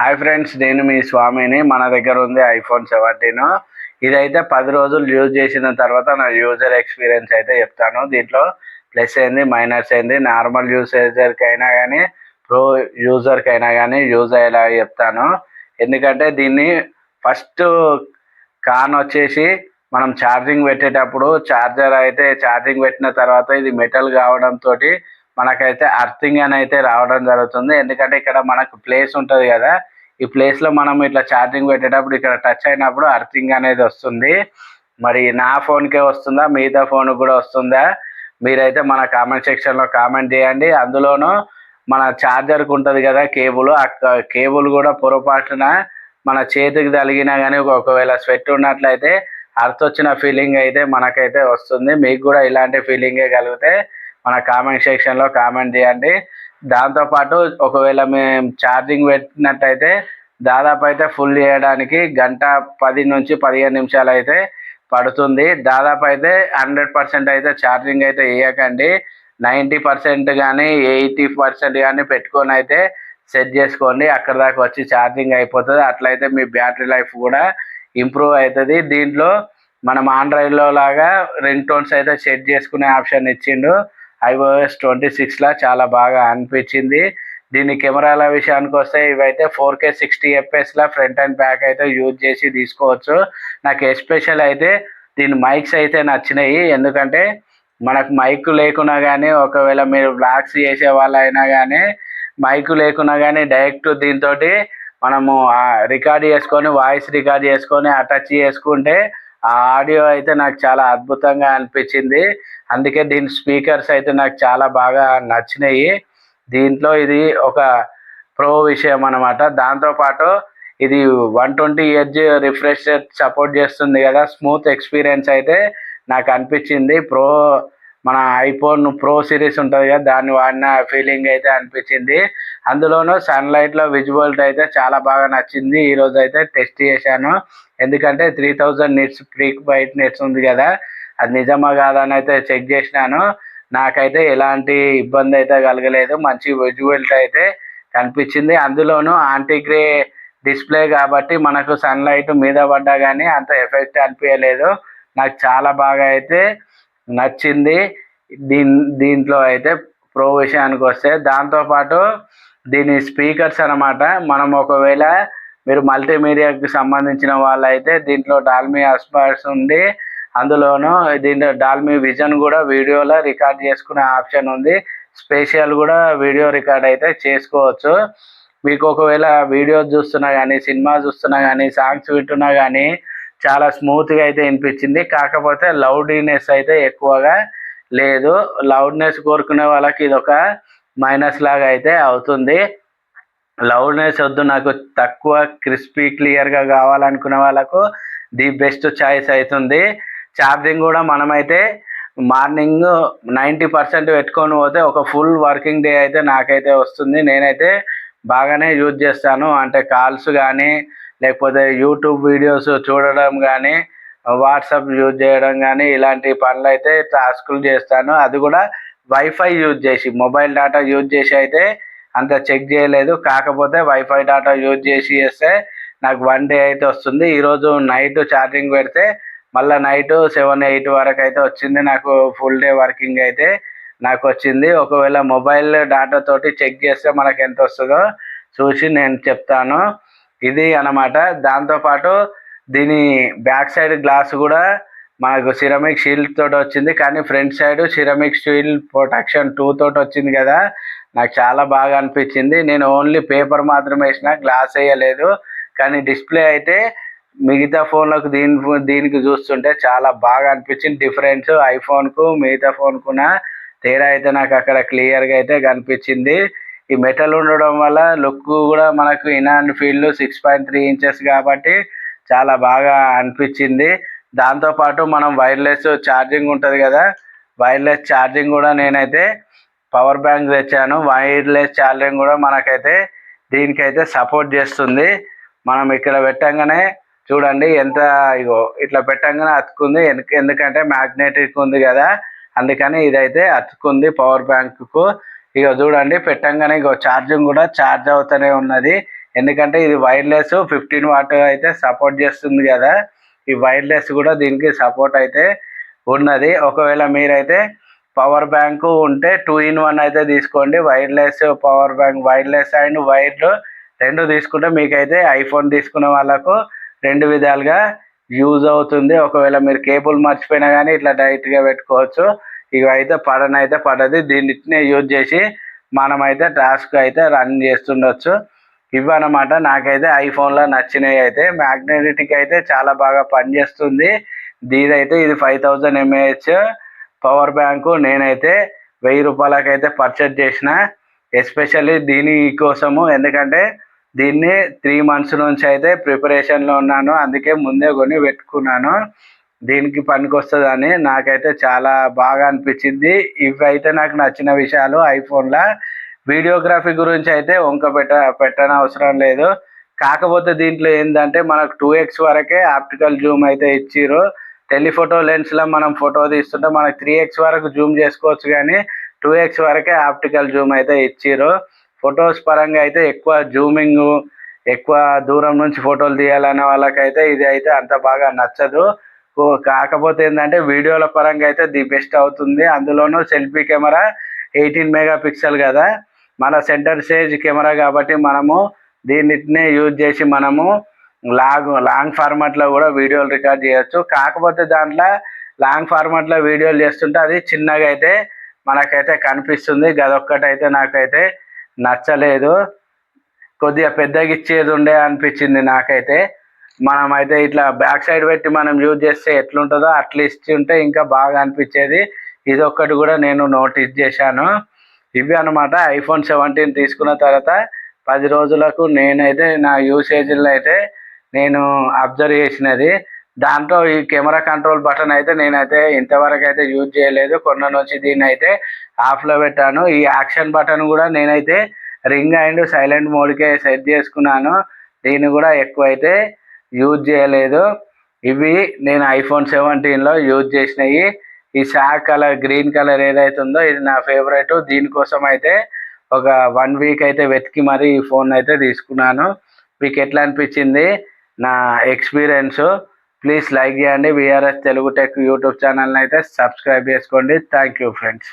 Hi friends నేను మీ స్వామిని. మన దగ్గర ఉంది ఐఫోన్ సెవెంటీన్. ఇదైతే పది రోజులు యూజ్ చేసిన తర్వాత నా యూజర్ ఎక్స్పీరియన్స్ అయితే చెప్తాను. దీంట్లో ప్లస్ అయింది మైనస్ ఏంది నార్మల్ యూసేజర్కి అయినా కానీ ప్రో యూజర్కి అయినా కానీ యూజ్ అయ్యేలా చెప్తాను. ఎందుకంటే దీన్ని ఫస్ట్ కాన్ వచ్చేసి మనం ఛార్జింగ్ పెట్టేటప్పుడు ఛార్జర్ అయితే ఛార్జింగ్ పెట్టిన తర్వాత ఇది మెటల్ కావడంతో మనకైతే అర్థింగ్ అని అయితే రావడం జరుగుతుంది. ఎందుకంటే ఇక్కడ మనకు ప్లేస్ ఉంటుంది కదా. ఈ ప్లేస్లో మనం ఇట్లా ఛార్జింగ్ పెట్టేటప్పుడు ఇక్కడ టచ్ అయినప్పుడు అర్థింగ్ అనేది వస్తుంది. మరి నా ఫోన్కే వస్తుందా? మిగతా ఫోన్ కూడా వస్తుందా? మీరైతే మన కామెంట్ సెక్షన్లో కామెంట్ చేయండి. అందులోనూ మన ఛార్జర్కి ఉంటుంది కదా కేబుల్ ఆ కేబుల్ కూడా పొరపాటున మన చేతికి తగిలినా కానీ ఒకవేళ స్వెట్ ఉన్నట్లయితే అర్త్ వచ్చిన ఫీలింగ్ అయితే మనకైతే వస్తుంది. మీకు కూడా ఇలాంటి ఫీలింగే కలిగితే మన కామెంట్ సెక్షన్లో కామెంట్ చేయండి. దాంతోపాటు ఒకవేళ మేము ఛార్జింగ్ పెట్టినట్టయితే దాదాపు అయితే ఫుల్ చేయడానికి గంట పది నుంచి పదిహేను నిమిషాలు అయితే పడుతుంది. దాదాపు అయితే హండ్రెడ్ పర్సెంట్ అయితే ఛార్జింగ్ అయితే వేయకండి. నైంటీ పర్సెంట్ కానీ ఎయిటీ పర్సెంట్ కానీ పెట్టుకొని అయితే సెట్ చేసుకోండి. అక్కడ దాకా వచ్చి ఛార్జింగ్ అయిపోతుంది. అట్లయితే మీ బ్యాటరీ లైఫ్ కూడా ఇంప్రూవ్ అవుతుంది. దీంట్లో మనం ఆండ్రాయిడ్లో లాగా రింగ్ టోన్స్ అయితే సెట్ చేసుకునే ఆప్షన్ ఇచ్చిండు. ఐఓఎస్ ట్వంటీ సిక్స్లో చాలా బాగా అనిపించింది. దీని కెమెరాల విషయానికి వస్తే ఇవైతే ఫోర్ కే సిక్స్టీ ఎఫ్ఎస్లో ఫ్రంట్ అండ్ బ్యాక్ అయితే యూజ్ చేసి తీసుకోవచ్చు. నాకు ఎస్పెషల్ అయితే దీని మైక్స్ అయితే నచ్చినాయి. ఎందుకంటే మనకు మైక్ లేకున్నా కానీ ఒకవేళ మీరు బ్లాగ్స్ చేసే వాళ్ళైనా కానీ మైక్ లేకున్నా కానీ డైరెక్ట్ దీంతో మనము రికార్డ్ చేసుకొని వాయిస్ రికార్డ్ చేసుకొని అటాచ్ చేసుకుంటే ఆ ఆడియో అయితే నాకు చాలా అద్భుతంగా అనిపించింది. అందుకే దీని స్పీకర్స్ అయితే నాకు చాలా బాగా నచ్చినాయి. దీంట్లో ఇది ఒక ప్రో విషయం అనమాట దాంతోపాటు ఇది one twenty hertz refresh support చేస్తుంది కదా స్మూత్ ఎక్స్పీరియన్స్ అయితే నాకు అనిపించింది. ప్రో మన ఐఫోన్ ప్రో సిరీస్ ఉంటుంది కదా దాన్ని వాడిన ఫీలింగ్ అయితే అనిపించింది. అందులోనూ సన్లైట్లో విజువల్టీ అయితే చాలా బాగా నచ్చింది. ఈరోజు అయితే టెస్ట్ చేశాను. ఎందుకంటే three thousand nits peak bright nits ఉంది కదా అది నిజమా కాదని అయితే చెక్ చేసినాను. నాకైతే ఎలాంటి ఇబ్బంది అయితే కలగలేదు. మంచి విజువల్టీ అయితే కనిపించింది. అందులోనూ ఆంటీగ్రే డిస్ప్లే కాబట్టి మనకు సన్లైట్ మీద పడ్డా కానీ అంత ఎఫెక్ట్ అనిపించలేదు. నాకు చాలా బాగా అయితే నచ్చింది. దీని దీంట్లో అయితే ప్రో విషయానికి వస్తే దాంతోపాటు దీని స్పీకర్స్ అనమాట మనం ఒకవేళ మీరు మల్టీమీడియాకి సంబంధించిన వాళ్ళైతే దీంట్లో డాల్మీ అస్పార్స్ ఉంది. అందులోనూ దీంట్లో డాల్మీ విజన్ కూడా వీడియోలో రికార్డ్ చేసుకునే ఆప్షన్ ఉంది. స్పెషల్ కూడా వీడియో రికార్డ్ అయితే చేసుకోవచ్చు. మీకు ఒకవేళ వీడియో చూస్తున్నా కానీ సినిమా చూస్తున్నా కానీ సాంగ్స్ వింటున్నా కానీ చాలా స్మూత్గా అయితే వినిపించింది. కాకపోతే లౌడీనెస్ అయితే ఎక్కువగా లేదు. లౌడ్నెస్ కోరుకునే వాళ్ళకి ఇది ఒక మైనస్ లాగా అయితే అవుతుంది. లౌడ్నెస్ వద్దు నాకు తక్కువ క్రిస్పీ క్లియర్గా కావాలనుకునే వాళ్ళకు ది బెస్ట్ చాయిస్ అవుతుంది ఛార్జింగ్ కూడా మనమైతే మార్నింగ్ నైంటీ పర్సెంట్ పెట్టుకొని పోతే ఒక ఫుల్ వర్కింగ్ డే అయితే నాకైతే వస్తుంది. నేనైతే బాగానే యూజ్ చేస్తాను. అంటే కాల్స్ కానీ లేకపోతే యూట్యూబ్ వీడియోస్ చూడడం కానీ వాట్సాప్ యూజ్ చేయడం కానీ ఇలాంటి పనులు అయితే టాస్కులు చేస్తాను. అది కూడా వైఫై యూజ్ చేసి మొబైల్ డేటా యూజ్ చేసి అయితే అంత చెక్ చేయలేదు. కాకపోతే వైఫై డేటా యూజ్ చేసి చేస్తే నాకు వన్ డే అయితే వస్తుంది. ఈరోజు నైట్ ఛార్జింగ్ పెడితే మళ్ళీ నైట్ సెవెన్ ఎయిట్ వరకు అయితే వచ్చింది. నాకు ఫుల్ డే వర్కింగ్ అయితే నాకు వచ్చింది. ఒకవేళ మొబైల్ డేటా తోటి చెక్ చేస్తే మనకు ఎంత వస్తుందో చూసి నేను చెప్తాను. ఇది అనమాట దాంతోపాటు దీని బ్యాక్ సైడ్ గ్లాస్ కూడా మనకు సిరమిక్ షీల్డ్ తోటి వచ్చింది. కానీ front side ceramic shield protection two తోటి వచ్చింది కదా. నాకు చాలా బాగా అనిపించింది. నేను ఓన్లీ పేపర్ మాత్రమే వేసిన గ్లాస్ వేయలేదు. కానీ డిస్ప్లే అయితే మిగతా ఫోన్లకు దీని దీనికి చూస్తుంటే చాలా బాగా అనిపించింది. డిఫరెన్స్ ఐఫోన్కు మిగతా ఫోన్కున తేడా అయితే నాకు అక్కడ క్లియర్గా అయితే కనిపించింది. ఈ మెటల్ ఉండడం వల్ల లుక్ కూడా మనకు in and field six point three inches కాబట్టి చాలా బాగా అనిపించింది. దాంతోపాటు మనం వైర్లెస్ ఛార్జింగ్ ఉంటుంది కదా వైర్లెస్ ఛార్జింగ్ కూడా నేనైతే పవర్ బ్యాంక్ తెచ్చాను. వైర్లెస్ ఛార్జింగ్ కూడా మనకైతే దీనికైతే సపోర్ట్ చేస్తుంది. మనం ఇక్కడ పెట్టంగానే చూడండి ఎంత ఇగో ఇట్లా పెట్టంగానే అతుకుంది ఎందుకంటే మ్యాగ్నెటిక్ ఉంది కదా అందుకని ఇదైతే అతుకుంది పవర్ బ్యాంక్కు. ఇక చూడండి పెట్టంగానే ఇక ఛార్జింగ్ కూడా ఛార్జ్ అవుతూనే ఉన్నది. ఎందుకంటే ఇది వైర్లెస్ ఫిఫ్టీన్ వాట్ అయితే సపోర్ట్ చేస్తుంది కదా. ఈ వైర్లెస్ కూడా దీనికి సపోర్ట్ అయితే ఉన్నది. ఒకవేళ మీరైతే పవర్ బ్యాంకు ఉంటే టూ ఇన్ వన్ అయితే తీసుకోండి. Wireless power bank wireless and వైర్లు రెండు తీసుకుంటే మీకైతే ఐఫోన్ తీసుకున్న వాళ్ళకు రెండు విధాలుగా యూజ్ అవుతుంది. ఒకవేళ మీరు కేబుల్ మర్చిపోయినా కానీ ఇట్లా డైరెక్ట్గా పెట్టుకోవచ్చు. ఇవైతే అయితే పడనైతే పడది. దీన్నిటినే యూజ్ చేసి మనమైతే టాస్క్ అయితే రన్ చేస్తుండొచ్చు. ఇవన్నమాట నాకైతే ఐఫోన్లో నచ్చినవి అయితే. మ్యాగ్నెటిక్ అయితే చాలా బాగా పనిచేస్తుంది. దీదైతే ఇది five thousand mAh power bank. నేనైతే వెయ్యి రూపాయలకైతే పర్చేజ్ చేసిన. ఎస్పెషల్లీ దీని కోసము. ఎందుకంటే దీన్ని త్రీ మంత్స్ నుంచి అయితే ప్రిపరేషన్లో ఉన్నాను. అందుకే ముందే కొని పెట్టుకున్నాను. దీనికి పనికొస్తుందని నాకైతే చాలా బాగా అనిపించింది. ఇవి అయితే నాకు నచ్చిన విషయాలు ఐఫోన్లో. వీడియోగ్రఫీ గురించి అయితే వంక పెట్ట పెట్టని అవసరం లేదు. కాకపోతే దీంట్లో ఏంటంటే మనకు టూ ఎక్స్ వరకే ఆప్టికల్ జూమ్ అయితే ఇచ్చిర్రు. టెలిఫోటో లెన్స్లో మనం ఫోటో తీస్తుంటే మనకు త్రీ ఎక్స్ వరకు జూమ్ చేసుకోవచ్చు కానీ టూ ఎక్స్ వరకే ఆప్టికల్ జూమ్ అయితే ఇచ్చిర్రు. ఫొటోస్ పరంగా అయితే ఎక్కువ జూమింగ్ ఎక్కువ దూరం నుంచి ఫోటోలు తీయాలనే వాళ్ళకైతే ఇది అయితే అంత బాగా నచ్చదు. కాకపోతే ఏంటంటే వీడియోల పరంగా అయితే ది బెస్ట్ అవుతుంది. అందులోనూ selfie camera eighteen mega pixel కదా. మన సెంటర్ స్టేజ్ కెమెరా కాబట్టి మనము దీన్నిటినే యూజ్ చేసి మనము లాంగ్ లాంగ్ ఫార్మాట్లో కూడా వీడియోలు రికార్డ్ చేయొచ్చు. కాకపోతే దాంట్లో లాంగ్ ఫార్మాట్లో వీడియోలు చేస్తుంటే అది చిన్నగా అయితే మనకైతే కనిపిస్తుంది. గదొక్కటైతే నాకైతే నచ్చలేదు. కొద్దిగా పెద్దగా ఇచ్చేది ఉండే అనిపించింది నాకైతే. మనం అయితే ఇట్లా బ్యాక్ సైడ్ పెట్టి మనం యూజ్ చేస్తే ఎట్లుంటుందో అట్లా ఇచ్చి ఉంటే ఇంకా బాగా అనిపించేది. ఇది ఒక్కటి కూడా నేను నోటీస్ చేశాను. ఇవి అనమాట ఐఫోన్ సెవెంటీన్ తీసుకున్న తర్వాత పది రోజులకు నేనైతే నా యూసేజ్లో అయితే నేను అబ్జర్వ్ చేసినది. దాంట్లో ఈ కెమెరా కంట్రోల్ బటన్ అయితే నేనైతే ఇంతవరకు అయితే యూజ్ చేయలేదు. కొన్న నుంచి దీన్ని అయితే ఆఫ్లో పెట్టాను. ఈ యాక్షన్ బటన్ కూడా నేనైతే రింగ్ అండ్ సైలెంట్ మోడ్కే సెట్ చేసుకున్నాను. దీన్ని కూడా ఎక్కువైతే యూజ్ చేయలేదు. ఇవి నేను ఐఫోన్ సెవెంటీన్లో యూజ్ చేసినవి ఈ షాక్ కలర్ గ్రీన్ కలర్ ఏదైతే ఉందో ఇది నా ఫేవరెట్ దీనికోసం అయితే ఒక వన్ వీక్ అయితే వెతికి మరీ ఈ ఫోన్ అయితే తీసుకున్నాను. మీకు ఎట్లా అనిపించింది? నా ఎక్స్పీరియన్స్ ప్లీజ్ లైక్ చేయండి. విఆర్ఎస్ తెలుగు టెక్ యూట్యూబ్ ఛానల్ని అయితే సబ్స్క్రైబ్ చేసుకోండి. Thank you friends